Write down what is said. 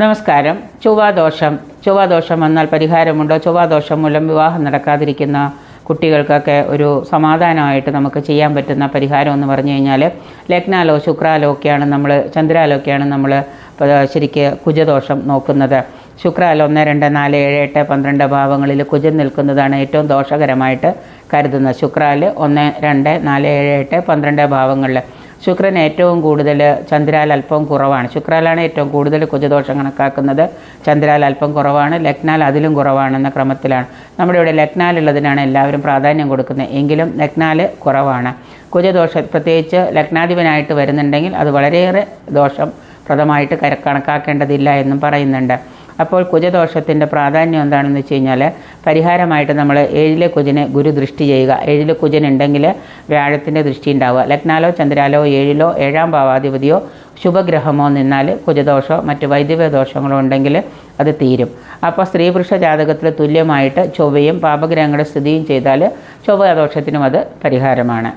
നമസ്കാരം. ചൊവ്വാദോഷം. ചൊവ്വാദോഷം വന്നാൽ പരിഹാരമുണ്ടോ? ചൊവ്വാദോഷം മൂലം വിവാഹം നടക്കാതിരിക്കുന്ന കുട്ടികൾക്കൊക്കെ ഒരു സമാധാനമായിട്ട് നമുക്ക് ചെയ്യാൻ പറ്റുന്ന പരിഹാരം എന്ന് പറഞ്ഞു കഴിഞ്ഞാൽ ലഗ്നാലോ ശുക്രാലോ ഒക്കെയാണ് നമ്മൾ ചന്ദ്രാലോ ഒക്കെയാണ് നമ്മൾ ശരിക്ക് കുജദോഷം നോക്കുന്നത്. ശുക്രാലോ ഒന്ന് രണ്ട് നാല് ഏഴ് എട്ട് പന്ത്രണ്ട് ഭാവങ്ങളിൽ കുജം നിൽക്കുന്നതാണ് ഏറ്റവും ദോഷകരമായിട്ട് കരുതുന്നത്. ശുക്രാൽ ഒന്ന് രണ്ട് നാല് ഏഴ് എട്ട് പന്ത്രണ്ട് ഭാവങ്ങളിൽ. ശുക്രൻ ഏറ്റവും കൂടുതൽ ചന്ദ്രാൽ അല്പം കുറവാണ്. ശുക്രാലാണ് ഏറ്റവും കൂടുതൽ കുജദോഷം കണക്കാക്കുന്നത്. ചന്ദ്രാൽ അല്പം കുറവാണ് ലഗ്നാൽ അതിലും കുറവാണെന്ന ക്രമത്തിലാണ്. നമ്മുടെ ഇവിടെ ലഗ്നാലുള്ളതിനാണ് എല്ലാവരും പ്രാധാന്യം കൊടുക്കുന്നത്. എങ്കിലും ലഗ്നാൽ കുറവാണ്. കുജദോഷം പ്രത്യേകിച്ച് ലഗ്നാധിപനായിട്ട് വരുന്നുണ്ടെങ്കിൽ അത് വളരെയേറെ ദോഷം പ്രദമായിട്ട് കണക്കാക്കേണ്ടതില്ല എന്നും പറയുന്നുണ്ട്. അപ്പോൾ കുജദോഷത്തിന്റെ പ്രാധാന്യം എന്താണെന്ന് വെച്ച് കഴിഞ്ഞാൽ പരിഹാരമായിട്ട് നമ്മൾ ഏഴിലെ കുജനെ ഗുരു ദൃഷ്ടി ചെയ്യുക. ഏഴിലെ കുജൻ ഉണ്ടെങ്കിൽ വ്യാഴത്തിന്റെ ദൃഷ്ടി ഉണ്ടാവുക. ലഗ്നാലോ ചന്ദ്രാലോ ഏഴിലോ ഏഴാം ഭാവാധിപതിയോ ശുഭഗ്രഹമോ നിന്നാൽ കുജദോഷമോ മറ്റ് വൈദ്യവ ദോഷങ്ങളോ ഉണ്ടെങ്കിൽ അത് തീരും. അപ്പോൾ സ്ത്രീ പുരുഷ ജാതകത്തിൽ തുല്യമായിട്ട് ചൊവ്വയും പാപഗ്രഹങ്ങളുടെ സ്ഥിതിയും ചെയ്താൽ ചൊവ്വ ദോഷത്തിനും അത് പരിഹാരമാണ്.